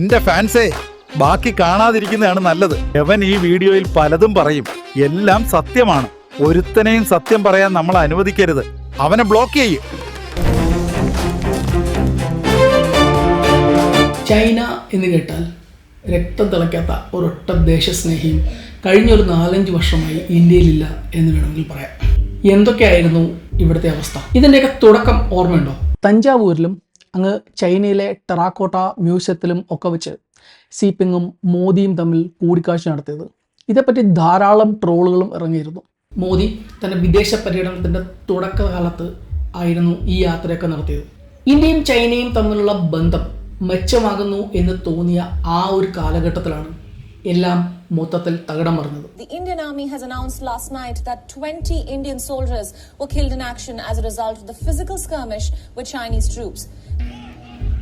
എന്റെ ഫാൻസേ ബാക്കി കാണാതിരിക്കുന്നതാണ് നല്ലത്. എവൻ ഈ വീഡിയോയിൽ പലതും പറയും. എല്ലാം സത്യമാണ്. ഒരുത്തനെയും സത്യം പറയാൻ നമ്മൾ അനുവദിക്കരുത്. അവനെ ബ്ലോക്ക് ചെയ്യും. ചൈന എന്ന് കേട്ടാൽ രക്തം തിളയ്ക്കാത്ത ഒരൊട്ട ദേശസ്നേഹിയും കഴിഞ്ഞ ഒരു നാലഞ്ച് വർഷമായി ഇന്ത്യയിലില്ല എന്ന് വേണമെങ്കിൽ പറയാം. എന്തൊക്കെയായിരുന്നു ഇവിടുത്തെ അവസ്ഥ? ഇതിന്റെയൊക്കെ തുടക്കം ഓർമ്മയുണ്ടോ? തഞ്ചാവൂരിലും അങ്ങ് ചൈനയിലെ ടെറാക്കോട്ട മ്യൂസിയത്തിലും ഒക്കെ വെച്ച് സിപിങ്ങും മോദിയും തമ്മിൽ കൂടിക്കാഴ്ച നടത്തിയത്. ഇതേപ്പറ്റി ധാരാളം ട്രോളുകളും ഇറങ്ങിയിരുന്നു. മോദി തന്റെ വിദേശ പര്യടനത്തിന്റെ തുടക്കകാലത്ത് ആയിരുന്നു ഈ യാത്രയൊക്കെ നടത്തിയത്. ഇന്ത്യയും ചൈനയും തമ്മിലുള്ള ബന്ധം മെച്ചമാകുന്നു എന്ന് തോന്നിയ ആ ഒരു കാലഘട്ടത്തിലാണ് എല്ലാം മൊത്തത്തിൽ തകടം മറിഞ്ഞത്. Indian army has announce last night that twenty Indian soldiers in action as a result of the physical skirmish with Chinese troops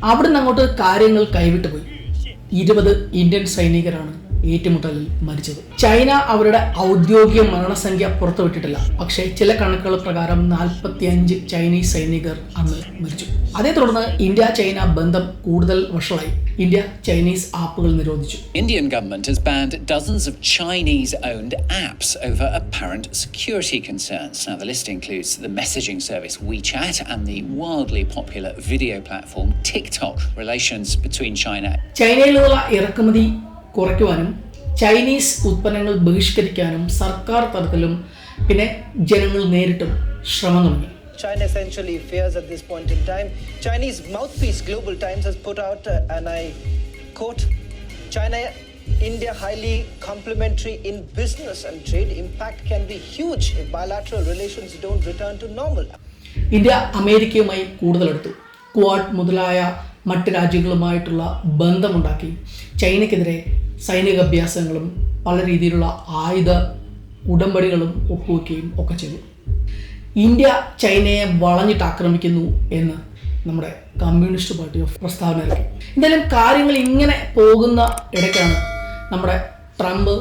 അവിടുന്ന് അങ്ങോട്ട് കാര്യങ്ങൾ കൈവിട്ടുപോയി ഇരുപത് ഇന്ത്യൻ സൈനികരാണ്. ഏറ്റുമുട്ടലിൽ മരിച്ചത്. ചൈന അവരുടെ ഔദ്യോഗിക മരണസംഖ്യ പുറത്തുവിട്ടിട്ടില്ല. പക്ഷെ ചില കണക്കുകൾ പ്രകാരം നാൽപ്പത്തി അഞ്ച് ചൈനീസ് സൈനികർ അന്ന് മരിച്ചു. അതേ തുടർന്ന് ഇന്ത്യ ചൈന ബന്ധം കൂടുതൽ വഷളായി. ഇന്ത്യ ചൈനീസ് ആപ്പുകൾ നിരോധിച്ചു. Indian government has banned dozens of Chinese owned apps over apparent security concerns now the list includes the messaging service WeChat and the widely popular video platform TikTok relations between China ചൈനയിലുള്ള ഇറക്കുമതി കുറയ്ക്കുവാനും Chinese ഉൽപ്പന്നങ്ങൾ ബഹിഷ്കരിക്കാനും സർക്കാർ തലത്തിലും പിന്നെ ജനങ്ങൾ നേരിട്ടും ശ്രമം തുടങ്ങി China essentially fears at this point in time. Chinese mouthpiece Global Times has put out, uh, and I quote, China India highly complementary in business and trade. Impact can be huge if bilateral relations don't return to normal. India അമേരിക്കയുമായി കൂടുതലെടുത്തു Quad മുതലായ മറ്റ് രാജ്യങ്ങളുമായിട്ടുള്ള ബന്ധമുണ്ടാക്കി ചൈനയ്ക്കെതിരെ സൈനിക അഭ്യാസങ്ങളും പല രീതിയിലുള്ള ആയുധ ഉടമ്പടികളും ഒപ്പുവെക്കുകയും ഒക്കെ ചെയ്തു. India ചൈനയെ വളഞ്ഞിട്ട് ആക്രമിക്കുന്നു എന്ന് നമ്മുടെ കമ്മ്യൂണിസ്റ്റ് പാർട്ടി ഓഫ് പ്രസ്താവന ഇറക്കി എന്തായാലും കാര്യങ്ങൾ ഇങ്ങനെ പോകുന്ന ഇടയ്ക്കാണ് നമ്മുടെ ട്രംപ്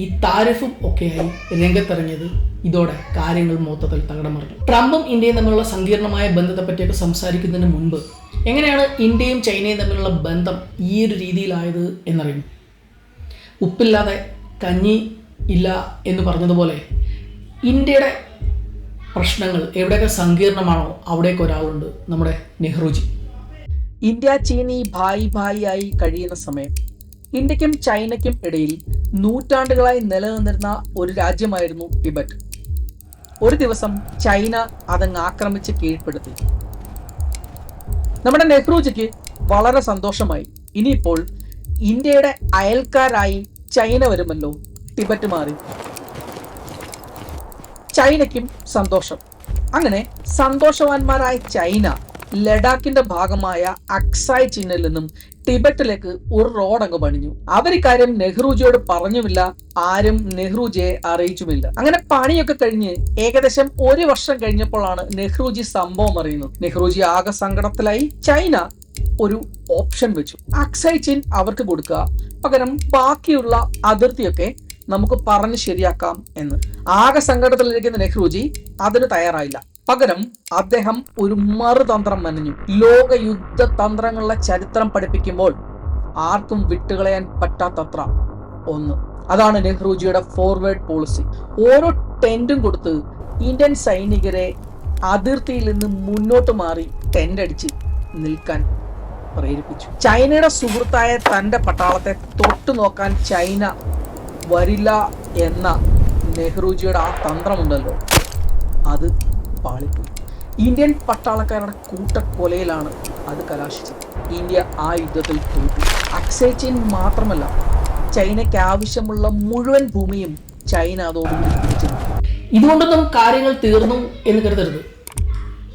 ഈ താരിഫും ഒക്കെയായി രംഗത്തിറങ്ങിയത്. ഇതോടെ കാര്യങ്ങൾ മൊത്തത്തിൽ തകടം മറിഞ്ഞു ട്രംപും ഇന്ത്യയും തമ്മിലുള്ള സങ്കീർണമായ ബന്ധത്തെ പറ്റിയൊക്കെ സംസാരിക്കുന്നതിന് മുൻപ് എങ്ങനെയാണ് ഇന്ത്യയും ചൈനയും തമ്മിലുള്ള ബന്ധം ഈ ഒരു രീതിയിലായത് എന്നറിയും ഉപ്പില്ലാതെ കഞ്ഞി ഇല്ല എന്ന് പറഞ്ഞതുപോലെ ഇന്ത്യയുടെ പ്രശ്നങ്ങൾ എവിടെയൊക്കെ സങ്കീർണമാണോ അവിടേക്ക് ഒരാളുണ്ട് നമ്മുടെ നെഹ്റുജി. ഇന്ത്യ ചീനി ഭായി ഭായി ആയി കഴിയുന്ന സമയം ഇന്ത്യക്കും ചൈനയ്ക്കും ഇടയിൽ നൂറ്റാണ്ടുകളായി നിലനിന്നിരുന്ന ഒരു രാജ്യമായിരുന്നു ടിബറ്റ്. ഒരു ദിവസം ചൈന അതങ്ങ് ആക്രമിച്ച് കീഴ്പ്പെടുത്തി. നമ്മുടെ നെഹ്റുജിക്ക് വളരെ സന്തോഷമായി. ഇനിയിപ്പോൾ ഇന്ത്യയുടെ അയൽക്കാരായി ചൈന വരുമല്ലോ? ടിബറ്റ് മാറി. ചൈനയ്ക്കും സന്തോഷം. അങ്ങനെ സന്തോഷവാന്മാരായ ചൈന ലഡാക്കിന്റെ ഭാഗമായ അക്സായ് ചിന്നിൽ നിന്നും ടിബറ്റിലേക്ക് ഒരു റോഡ് അങ്ങ് പണിഞ്ഞു. അവർ ഇക്കാര്യം നെഹ്റുജിയോട് പറഞ്ഞുമില്ല ആരും നെഹ്റുജിയെ അറിയിച്ചുമില്ല. അങ്ങനെ പണിയൊക്കെ കഴിഞ്ഞ് ഏകദേശം ഒരു വർഷം കഴിഞ്ഞപ്പോഴാണ് നെഹ്റുജി സംഭവം അറിയുന്നത്. നെഹ്റുജി ആകെ സങ്കടത്തിലായി. ചൈന ഒരു ഓപ്ഷൻ വെച്ചു. അക്സൈ ചിൻ അവർക്ക് കൊടുക്കുക. പകരം ബാക്കിയുള്ള അതിർത്തിയൊക്കെ നമുക്ക് പറഞ്ഞ് ശരിയാക്കാം എന്ന്. ആകെ സങ്കടത്തിലിരിക്കുന്ന നെഹ്റുജി അതിന് തയ്യാറായില്ല. പകരം അദ്ദേഹം ഒരു മറുതന്ത്രം മെനഞ്ഞു. ലോക യുദ്ധ തന്ത്രങ്ങളുടെ ചരിത്രം പഠിപ്പിക്കുമ്പോൾ ആർക്കും വിട്ടുകളയാൻ പറ്റാത്തത്ര ഒന്ന്. അതാണ് നെഹ്റുജിയുടെ ഫോർവേഡ് പോളിസി ഓരോ ടെന്റും കൊടുത്ത് ഇന്ത്യൻ സൈനികരെ അതിർത്തിയിൽ നിന്ന് മുന്നോട്ട് മാറി ടെന്റ് അടിച്ച് നിൽക്കാൻ പ്രേരിപ്പിച്ചു. ചൈനയുടെ സുഹൃത്തായ തന്റെ പട്ടാളത്തെ തൊട്ടു നോക്കാൻ ചൈന വരില്ല എന്ന നെഹ്റുജിയുടെ ആ തന്ത്രമുണ്ടല്ലോ അത് പാളിപ്പോയി. ഇന്ത്യൻ പട്ടാളക്കാരുടെ കൂട്ടക്കൊലയിലാണ് അത് കലാശിച്ചത്. ഇന്ത്യ ആ യുദ്ധത്തിൽ തോറ്റു. അക്സേച്ചിൻ മാത്രമല്ല ചൈനയ്ക്ക് ആവശ്യമുള്ള മുഴുവൻ ഭൂമിയും ചൈന അതോടുകൂടി ഇതുകൊണ്ടൊന്നും കാര്യങ്ങൾ തീർന്നു എന്ന് കരുതരുത്.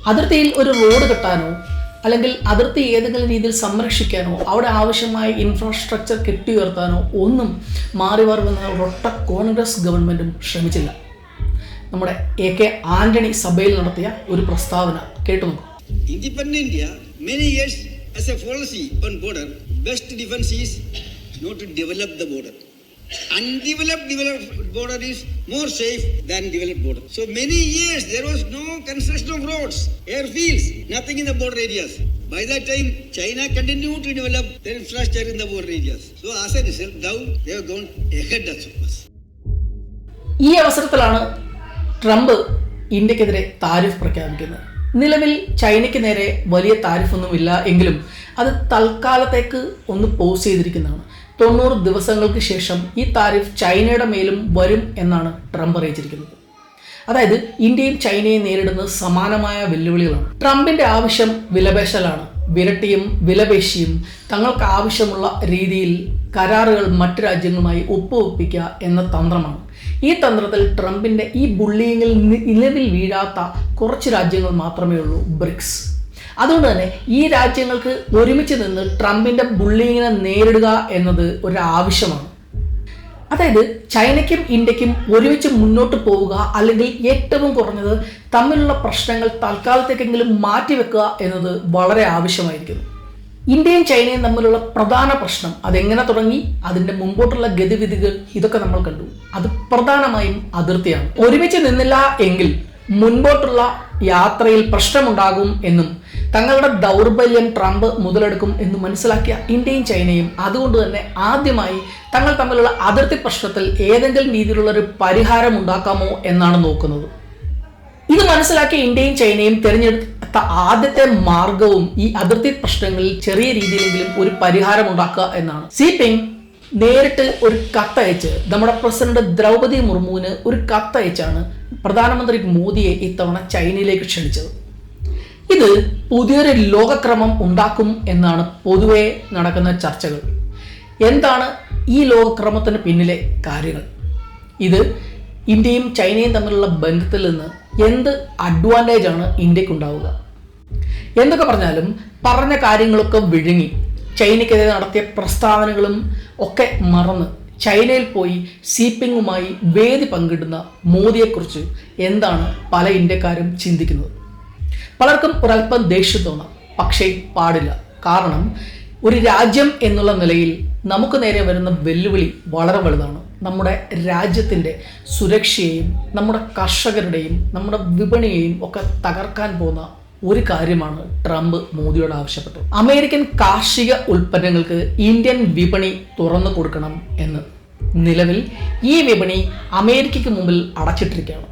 അതിർത്തിയിൽ ഒരു റോഡ് കെട്ടാനോ അല്ലെങ്കിൽ അതിർത്തി ഏതെങ്കിലും രീതിയിൽ സംരക്ഷിക്കാനോ അവിടെ ആവശ്യമായ ഇൻഫ്രാസ്ട്രക്ചർ കെട്ടിയുയർത്താനോ ഒന്നും മാറി മാറി വന്ന ഒരൊട്ട കോൺഗ്രസ് ഗവൺമെന്റും ശ്രമിച്ചില്ല നമ്മുടെ എ കെ ആന്റണി സഭയിൽ നടത്തിയ ഒരു പ്രസ്താവന കേട്ടു നോക്കും a policy on border, best defense is not to develop the border. Undeveloped developed border is more safe than developed border. So many years there was no construction of roads, airfields, nothing in the border areas. By that time, China continued to develop their infrastructure in the border areas. So as a result, now they have gone ahead of us. ഈ അവസരത്തിലാണ് Trump ഇന്ത്യക്കെതിരെ tariff പ്രഖ്യാപിക്കുന്നത് നിലവിൽ ചൈനയ്ക്ക് നേരെ വലിയ താരിഫൊന്നും ഇല്ല എങ്കിലും അത് തൽക്കാലത്തേക്ക് ഒന്ന് പോസ് ചെയ്തിരിക്കുന്നതാണ്. തൊണ്ണൂറ് ദിവസങ്ങൾക്ക് ശേഷം ഈ താരിഫ് ചൈനയുടെ മേലും വരും എന്നാണ് ട്രംപ് അറിയിച്ചിരിക്കുന്നത്. അതായത് ഇന്ത്യയും ചൈനയും നേരിടുന്ന സമാനമായ വെല്ലുവിളികളാണ്. ട്രംപിന്റെ ആവശ്യം വിലപേശലാണ്. വിരട്ടിയും വിലപേശിയും തങ്ങൾക്ക് ആവശ്യമുള്ള രീതിയിൽ കരാറുകൾ മറ്റു രാജ്യങ്ങളുമായി ഒപ്പുവെപ്പിക്കുക എന്ന തന്ത്രമാണ്. ഈ തന്ത്രത്തിൽ ട്രംപിന്റെ ഈ ബുള്ളിയിങ്ങിൽ നിലവിൽ വീഴാത്ത കുറച്ച് രാജ്യങ്ങൾ മാത്രമേ ഉള്ളൂ ബ്രിക്സ്. അതുകൊണ്ട് തന്നെ ഈ രാജ്യങ്ങൾക്ക് ഒരുമിച്ച് നിന്ന് ട്രംപിന്റെ ബുള്ളിങ്ങിനെ നേരിടുക എന്നത് ഒരു ആവശ്യമാണ് അതായത് ചൈനയ്ക്കും ഇന്ത്യക്കും ഒരുമിച്ച് മുന്നോട്ട് പോവുക അല്ലെങ്കിൽ ഏറ്റവും കുറഞ്ഞത് തമ്മിലുള്ള പ്രശ്നങ്ങൾ തൽക്കാലത്തേക്കെങ്കിലും മാറ്റിവെക്കുക എന്നത് വളരെ ആവശ്യമായിരിക്കുന്നു. ഇന്ത്യയും ചൈനയും തമ്മിലുള്ള പ്രധാന പ്രശ്നം അതെങ്ങനെ തുടങ്ങി? അതിന്റെ മുമ്പോട്ടുള്ള ഗതിവിധികൾ ഇതൊക്കെ നമ്മൾ കണ്ടു. അത് പ്രധാനമായും അതിർത്തിയാണ്. ഒരുമിച്ച് നിന്നില്ല എങ്കിൽ മുൻപോട്ടുള്ള യാത്രയിൽ പ്രശ്നമുണ്ടാകും എന്നും തങ്ങളുടെ ദൗർബല്യം ട്രംപ് മുതലെടുക്കും എന്ന് മനസ്സിലാക്കിയ ഇന്ത്യയും ചൈനയും അതുകൊണ്ട് തന്നെ ആദ്യമായി തങ്ങൾ തമ്മിലുള്ള അതിർത്തി പ്രശ്നത്തിൽ ഏതെങ്കിലും രീതിയിലുള്ള ഒരു പരിഹാരം ഉണ്ടാക്കാമോ എന്നാണ് നോക്കുന്നത്. ഇത് മനസ്സിലാക്കി ഇന്ത്യയും ചൈനയും തിരഞ്ഞെടുത്ത ആദ്യത്തെ മാർഗവും ഈ അതിർത്തി പ്രശ്നങ്ങളിൽ ചെറിയ രീതിയിലെങ്കിലും ഒരു പരിഹാരം ഉണ്ടാക്കുക എന്നാണ്. സി പിങ് നേരിട്ട് ഒരു കത്തയച്ച് നമ്മുടെ പ്രസിഡന്റ് ദ്രൗപതി മുർമുവിന് ഒരു കത്തയച്ചാണ് പ്രധാനമന്ത്രി മോദിയെ ഇത്തവണ ചൈനയിലേക്ക് ക്ഷണിച്ചത്. ഇത് പുതിയൊരു ലോകക്രമം ഉണ്ടാക്കും എന്നാണ് പൊതുവെ നടക്കുന്ന ചർച്ചകൾ. എന്താണ് ഈ ലോകക്രമത്തിന് പിന്നിലെ കാര്യങ്ങൾ? ഇത് ഇന്ത്യയും ചൈനയും തമ്മിലുള്ള ബന്ധത്തിൽ നിന്ന് എന്ത് അഡ്വാന്റേജ് ആണ് ഇന്ത്യയ്ക്ക് ഉണ്ടാവുക എന്തൊക്കെ പറഞ്ഞാലും പറഞ്ഞ കാര്യങ്ങളൊക്കെ വിഴുങ്ങി. ചൈനയ്ക്കെതിരെ നടത്തിയ പ്രസ്താവനകളും ഒക്കെ മറന്ന് ചൈനയിൽ പോയി സീപ്പിങ്ങുമായി വേദി പങ്കിടുന്ന മോദിയെക്കുറിച്ച് എന്താണ് പല ഇന്ത്യക്കാരും ചിന്തിക്കുന്നത്? പലർക്കും ഒരല്പം ദേഷ്യം തോന്നാം പക്ഷേ പാടില്ല. കാരണം ഒരു രാജ്യം എന്നുള്ള നിലയിൽ നമുക്ക് നേരെ വരുന്ന വെല്ലുവിളി വളരെ വലുതാണ്. നമ്മുടെ രാജ്യത്തിന്റെ സുരക്ഷയെയും നമ്മുടെ കർഷകരുടെയും നമ്മുടെ വിപണിയെയും ഒക്കെ തകർക്കാൻ പോകുന്ന ഒരു കാര്യമാണ് ട്രംപ് മോദിയോട് ആവശ്യപ്പെട്ടു അമേരിക്കൻ കാർഷിക ഉൽപ്പന്നങ്ങൾക്ക് ഇന്ത്യൻ വിപണി തുറന്നു കൊടുക്കണം എന്ന്. നിലവിൽ ഈ വിപണി അമേരിക്കയ്ക്ക് മുമ്പിൽ അടച്ചിട്ടിരിക്കുകയാണ്.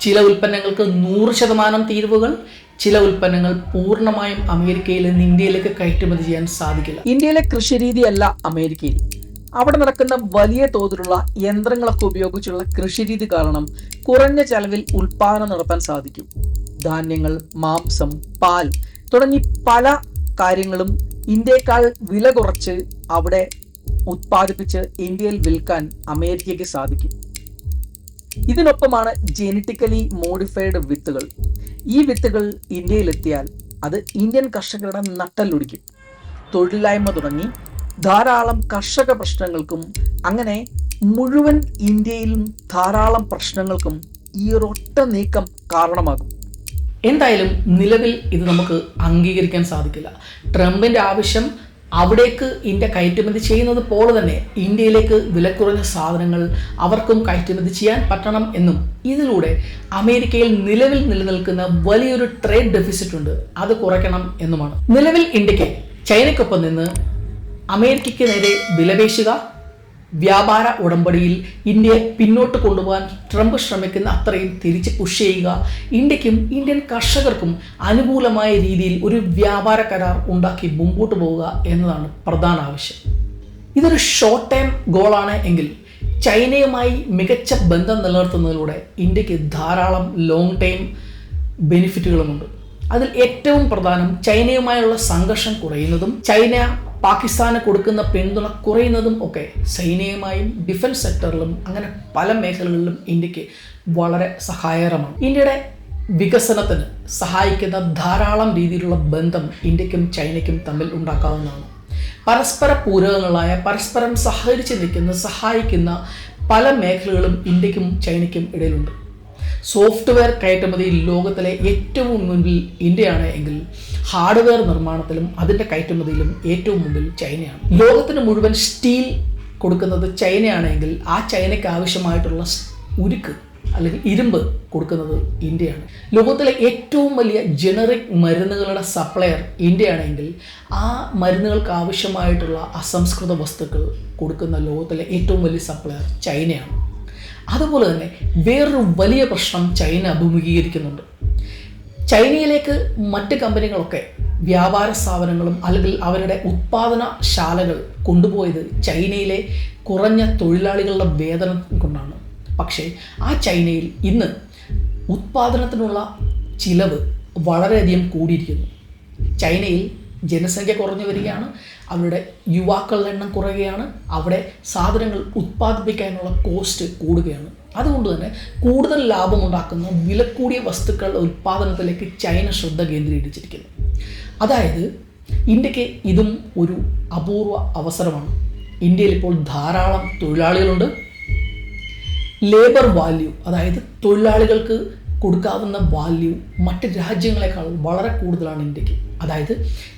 ചില ഉൽപ്പന്നങ്ങൾക്ക് നൂറ് ശതമാനം തീരുവകൾ ചില ഉൽപ്പന്നങ്ങൾ പൂർണമായും അമേരിക്കയിൽ നിന്ന് ഇന്ത്യയിലേക്ക് കയറ്റുമതി ചെയ്യാൻ സാധിക്കില്ല. ഇന്ത്യയിലെ കൃഷിരീതിയല്ല അമേരിക്കയിൽ. അവിടെ നടക്കുന്ന വലിയ തോതിലുള്ള യന്ത്രങ്ങളൊക്കെ ഉപയോഗിച്ചുള്ള കൃഷിരീതി കാരണം കുറഞ്ഞ ചെലവിൽ ഉൽപാദനം നടത്താൻ സാധിക്കും. ധാന്യങ്ങൾ മാംസം പാൽ തുടങ്ങി പല കാര്യങ്ങളും ഇന്ത്യയേക്കാൾ വില കുറച്ച് അവിടെ ഉത്പാദിപ്പിച്ച് ഇന്ത്യയിൽ വിൽക്കാൻ അമേരിക്കയ്ക്ക് സാധിക്കും. ഇതിനൊപ്പമാണ് ജെനറ്റിക്കലി മോഡിഫൈഡ് വിത്തുകൾ. ഈ വിത്തുകൾ ഇന്ത്യയിലെത്തിയാൽ അത് ഇന്ത്യൻ കർഷകരുടെ നട്ടല്ലൊടിക്കും. തൊഴിലില്ലായ്മ തുടങ്ങി ധാരാളം കർഷക പ്രശ്നങ്ങൾക്കും അങ്ങനെ മുഴുവൻ ഇന്ത്യയിലും ധാരാളം പ്രശ്നങ്ങൾക്കും ഈ ഒരൊറ്റ നീക്കം കാരണമാകും. എന്തായാലും നിലവിൽ ഇത് നമുക്ക് അംഗീകരിക്കാൻ സാധിക്കില്ല. ട്രംപിന്റെ ആവശ്യം അവിടേക്ക് ഇന്ത്യ കയറ്റുമതി ചെയ്യുന്നത് പോലെ തന്നെ ഇന്ത്യയിലേക്ക് വിലക്കുറഞ്ഞ സാധനങ്ങൾ അവർക്കും കയറ്റുമതി ചെയ്യാൻ പറ്റണം എന്നും ഇതിലൂടെ അമേരിക്കയിൽ നിലവിൽ നിലനിൽക്കുന്ന വലിയൊരു ട്രേഡ് ഡെഫിസിറ്റ് ഉണ്ട്. അത് കുറയ്ക്കണം എന്നുമാണ്. നിലവിൽ ഇന്ത്യയ്ക്ക് ചൈനയ്ക്കൊപ്പം നിന്ന് അമേരിക്കയ്ക്ക് നേരെ വിലപേശുക വ്യാപാര ഉടമ്പടിയിൽ ഇന്ത്യയെ പിന്നോട്ട് കൊണ്ടുപോകാൻ ട്രംപ് ശ്രമിക്കുന്ന അത്രയും തിരിച്ച് പുഷ് ചെയ്യുക. ഇന്ത്യക്കും ഇന്ത്യൻ കർഷകർക്കും അനുകൂലമായ രീതിയിൽ ഒരു വ്യാപാര കരാർ ഉണ്ടാക്കി മുമ്പോട്ട് പോവുക എന്നതാണ് പ്രധാന ആവശ്യം. ഇതൊരു ഷോർട്ട് ടൈം ഗോളാണ് എങ്കിൽ ചൈനയുമായി മികച്ച ബന്ധം നിലനിർത്തുന്നതിലൂടെ ഇന്ത്യയ്ക്ക് ധാരാളം ലോങ് ടൈം ബെനിഫിറ്റുകളുമുണ്ട് അതിൽ ഏറ്റവും പ്രധാനം ചൈനയുമായുള്ള സംഘർഷം കുറയുന്നതും ചൈന പാകിസ്ഥാന് കൊടുക്കുന്ന പിന്തുണ കുറയുന്നതും ഒക്കെ സൈനികമായും ഡിഫൻസ് സെക്ടറിലും അങ്ങനെ പല മേഖലകളിലും ഇന്ത്യയ്ക്ക് വളരെ സഹായകരമാണ്. ഇന്ത്യയുടെ വികസനത്തിന് സഹായിക്കുന്ന ധാരാളം രീതിയിലുള്ള ബന്ധം ഇന്ത്യക്കും ചൈനയ്ക്കും തമ്മിൽ ഉണ്ടാക്കാവുന്നതാണ്. പരസ്പര പൂരകങ്ങളായ പരസ്പരം സഹകരിച്ച് നിൽക്കുന്ന സഹായിക്കുന്ന പല മേഖലകളും ഇന്ത്യക്കും ചൈനയ്ക്കും ഇടയിലുണ്ട്. സോഫ്റ്റ്വെയർ കയറ്റുമതി ലോകത്തിലെ ഏറ്റവും മുൻപിൽ ഇന്ത്യയാണ് എങ്കിൽ ഹാർഡ്വെയർ നിർമ്മാണത്തിലും അതിന്റെ കയറ്റുമതിയിലും ഏറ്റവും മുമ്പിൽ ചൈനയാണ്. ലോകത്തിന് മുഴുവൻ സ്റ്റീൽ കൊടുക്കുന്നത് ചൈനയാണെങ്കിൽ ആ ചൈനയ്ക്ക് ആവശ്യമായിട്ടുള്ള ഉരുക്ക് അല്ലെങ്കിൽ ഇരുമ്പ് കൊടുക്കുന്നത് ഇന്ത്യയാണ്. ലോകത്തിലെ ഏറ്റവും വലിയ ജനറിക് മരുന്നുകളുടെ സപ്ലയർ ഇന്ത്യയാണെങ്കിൽ ആ മരുന്നുകൾക്ക് ആവശ്യമായിട്ടുള്ള അസംസ്കൃത വസ്തുക്കൾ കൊടുക്കുന്ന ലോകത്തിലെ ഏറ്റവും വലിയ സപ്ലയർ ചൈനയാണ്. അതുപോലെ തന്നെ വേറൊരു വലിയ പ്രശ്നം ചൈന അഭിമുഖീകരിക്കുന്നുണ്ട്. ചൈനയിലേക്ക് മറ്റ് കമ്പനികളൊക്കെ വ്യാപാര സ്ഥാപനങ്ങളും അല്ലെങ്കിൽ അവരുടെ ഉത്പാദന ശാലകൾ കൊണ്ടുപോയത് ചൈനയിലെ കുറഞ്ഞ തൊഴിലാളികളുടെ വേതനം കൊണ്ടാണ്. പക്ഷേ ആ ചൈനയിൽ ഇന്ന് ഉത്പാദനത്തിനുള്ള ചിലവ് വളരെയധികം കൂടിയിരിക്കുന്നു. ചൈനയിൽ ജനസംഖ്യ കുറഞ്ഞു വരികയാണ്. അവരുടെ യുവാക്കളുടെ എണ്ണം കുറയുകയാണ്. അവിടെ സാധനങ്ങൾ ഉത്പാദിപ്പിക്കാനുള്ള കോസ്റ്റ് കൂടുകയാണ്. അതുകൊണ്ട് തന്നെ കൂടുതൽ ലാഭമുണ്ടാക്കുന്ന വിലക്കൂടിയ വസ്തുക്കളുടെ ഉത്പാദനത്തിലേക്ക് ചൈന ശ്രദ്ധ കേന്ദ്രീകരിച്ചിരിക്കുന്നു. അതായത് ഇന്ത്യയ്ക്ക് ഇതും ഒരു അപൂർവ അവസരമാണ്. ഇന്ത്യയിൽ ഇപ്പോൾ ധാരാളം തൊഴിലാളികളുണ്ട്. ലേബർ വാല്യൂ അതായത് തൊഴിലാളികൾക്ക് കൊടുക്കാവുന്ന വാല്യൂ മറ്റ് രാജ്യങ്ങളെക്കാൾ വളരെ കൂടുതലാണ് ഇന്ത്യയ്ക്ക്. അതായത്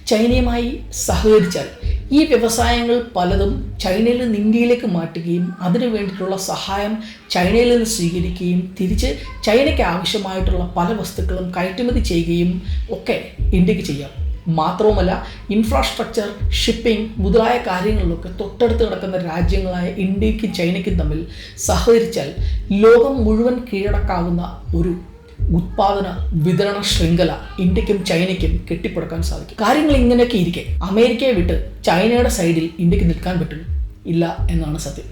ചൈനയുമായി സഹകരിച്ചാൽ ഈ വ്യവസായങ്ങൾ പലതും ചൈനയിൽ നിന്ന് ഇന്ത്യയിലേക്ക് മാറ്റുകയും അതിനു വേണ്ടിയിട്ടുള്ള സഹായം ചൈനയിൽ നിന്ന് സ്വീകരിക്കുകയും തിരിച്ച് ചൈനയ്ക്ക് ആവശ്യമായിട്ടുള്ള പല വസ്തുക്കളും കയറ്റുമതി ചെയ്യുകയും ഒക്കെ ഇന്ത്യയ്ക്ക് ചെയ്യാം. മാത്രവുമല്ല ഇൻഫ്രാസ്ട്രക്ചർ ഷിപ്പിംഗ് മുതലായ കാര്യങ്ങളിലൊക്കെ തൊട്ടടുത്ത് കിടക്കുന്ന രാജ്യങ്ങളായ ഇന്ത്യക്കും ചൈനയ്ക്കും തമ്മിൽ സഹകരിച്ചാൽ ലോകം മുഴുവൻ കീഴടക്കാവുന്ന ഒരു ഉത്പാദന വിതരണ ശൃംഖല ഇന്ത്യക്കും ചൈനയ്ക്കും കെട്ടിപ്പടുക്കാൻ സാധിക്കും. കാര്യങ്ങൾ ഇങ്ങനെയൊക്കെ ഇരിക്കെ. അമേരിക്കയെ വിട്ട് ചൈനയുടെ സൈഡിൽ ഇന്ത്യയ്ക്ക് നിൽക്കാൻ പറ്റും ഇല്ല എന്നാണ് സത്യം.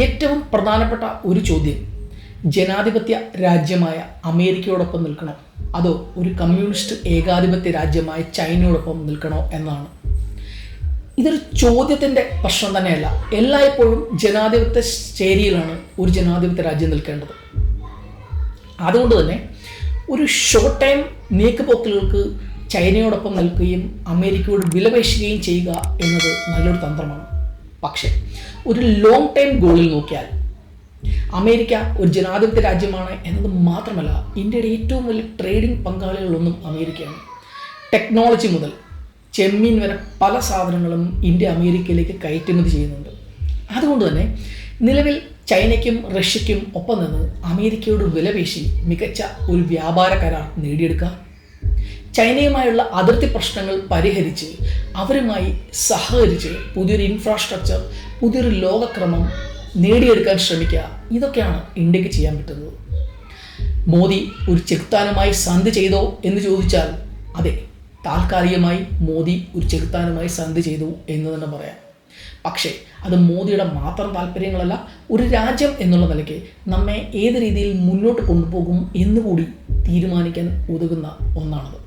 ഏറ്റവും പ്രധാനപ്പെട്ട ഒരു ചോദ്യം ജനാധിപത്യ രാജ്യമായ അമേരിക്കയോടൊപ്പം നിൽക്കണോ? അതോ ഒരു കമ്മ്യൂണിസ്റ്റ് ഏകാധിപത്യ രാജ്യമായ ചൈനയോടൊപ്പം നിൽക്കണോ എന്നാണ്. ഇതൊരു ചോദ്യത്തിന്റെ പ്രശ്നം തന്നെയല്ല. എല്ലായ്പ്പോഴും ജനാധിപത്യ ചേരിയിലാണ് ഒരു ജനാധിപത്യ രാജ്യം നിൽക്കേണ്ടത്. അതുകൊണ്ട് തന്നെ ഒരു ഷോർട്ട് ടൈം നീക്കുപോക്കലുകൾക്ക് ചൈനയോടൊപ്പം നിൽക്കുകയും അമേരിക്കയോട് വിലപേശുകയും ചെയ്യുക എന്നത് നല്ലൊരു തന്ത്രമാണ്. പക്ഷേ ഒരു ലോങ് ടൈം ഗോളിൽ നോക്കിയാൽ അമേരിക്ക ഒരു ജനാധിപത്യ രാജ്യമാണ് എന്നത് മാത്രമല്ല ഇന്ത്യയുടെ ഏറ്റവും വലിയ ട്രേഡിംഗ് പങ്കാളികളൊന്നും അമേരിക്കയാണ്. ടെക്നോളജി മുതൽ ചെമ്മീൻ വരെ പല സാധനങ്ങളും ഇന്ത്യ അമേരിക്കയിലേക്ക് കയറ്റുമതി ചെയ്യുന്നുണ്ട്. അതുകൊണ്ട് തന്നെ നിലവിൽ ചൈനയ്ക്കും റഷ്യയ്ക്കും ഒപ്പം നിന്ന് അമേരിക്കയോട് വിലപേശി മികച്ച ഒരു വ്യാപാര കരാർ നേടിയെടുക്കുക. ചൈനയുമായുള്ള അതിർത്തി പ്രശ്നങ്ങൾ പരിഹരിച്ച് അവരുമായി സഹകരിച്ച് പുതിയൊരു ഇൻഫ്രാസ്ട്രക്ചർ പുതിയൊരു ലോകക്രമം നേടിയെടുക്കാൻ ശ്രമിക്കുക. ഇതൊക്കെയാണ് ഇന്ത്യയ്ക്ക് ചെയ്യാൻ പറ്റുന്നത്. മോദി ഒരു ചെകുത്താനുമായി സന്ധി ചെയ്തോ എന്ന് ചോദിച്ചാൽ അതെ താൽക്കാലികമായി മോദി ഒരു ചെകുത്താനുമായി സന്ധി ചെയ്തു എന്ന് തന്നെ പറയാം. പക്ഷേ അത് മോദിയുടെ മാത്രം താല്പര്യങ്ങളല്ല ഒരു രാജ്യം എന്നുള്ള നിലയ്ക്ക് നമ്മെ ഏത് രീതിയിൽ മുന്നോട്ട് കൊണ്ടുപോകും എന്നുകൂടി തീരുമാനിക്കാൻ ഉതകുന്ന ഒന്നാണത്.